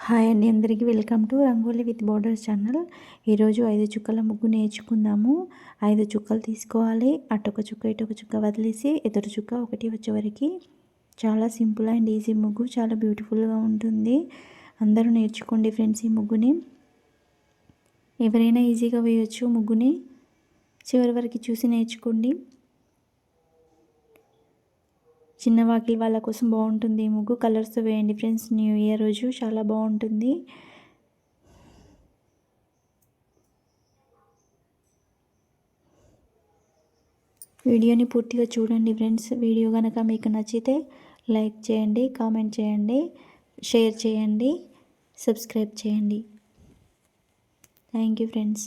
Hi అండి అందరికీ welcome to rangoli with borders channel. ఈరోజు ఐదు చుక్కల ముగ్గు నేర్చుకుందాము. ఐదు చుక్కలు తీసుకోవాలి. అటొక చుక్క ఇటొక చుక్క వదిలేసి ఎదురు చుక్క ఒకటి వచ్చే వరకు. చాలా సింపుల్ అండ్ ఈజీ ముగ్గు చాలా బ్యూటిఫుల్గా ఉంటుంది. అందరూ నేర్చుకోండి ఫ్రెండ్స్ ఈ ముగ్గుని. ఎవరైనా ఈజీగా వేయచ్చు ముగ్గుని. చివరి వరకు చూసి నేర్చుకోండి. చిన్న వాకిలి వాళ్ళ కోసం బాగుంటుంది ఈ ముగ్గు. కలర్స్తో వేయండి ఫ్రెండ్స్ న్యూ ఇయర్ రోజు చాలా బాగుంటుంది. వీడియోని పూర్తిగా చూడండి ఫ్రెండ్స్ వీడియో కనుక మీకు నచ్చితే లైక్ చేయండి కామెంట్ చేయండి షేర్ చేయండి సబ్స్క్రైబ్ చేయండి. థ్యాంక్ యూ ఫ్రెండ్స్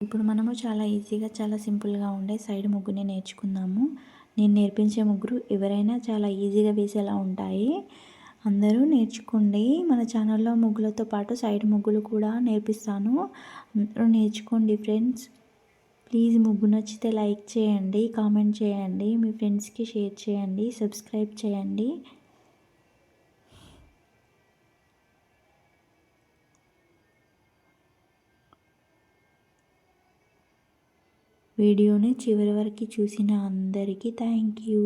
ఇప్పుడు మనము చాలా ఈజీగా చాలా సింపుల్గా ఉండే సైడ్ ముగ్గుని నేర్చుకుందాము. నేను నేర్పించే ముగ్గురు ఎవరైనా చాలా ఈజీగా వేసేలా ఉంటాయి. అందరూ నేర్చుకోండి. మన ఛానల్లో ముగ్గులతో పాటు సైడ్ ముగ్గులు కూడా నేర్పిస్తాను. అందరూ నేర్చుకోండి ఫ్రెండ్స్. ప్లీజ్ ముగ్గు నచ్చితే లైక్ చేయండి కామెంట్ చేయండి మీ ఫ్రెండ్స్కి షేర్ చేయండి సబ్స్క్రైబ్ చేయండి. వీడియోని చివరి వరకు చూసిన అందరికీ థ్యాంక్ యూ.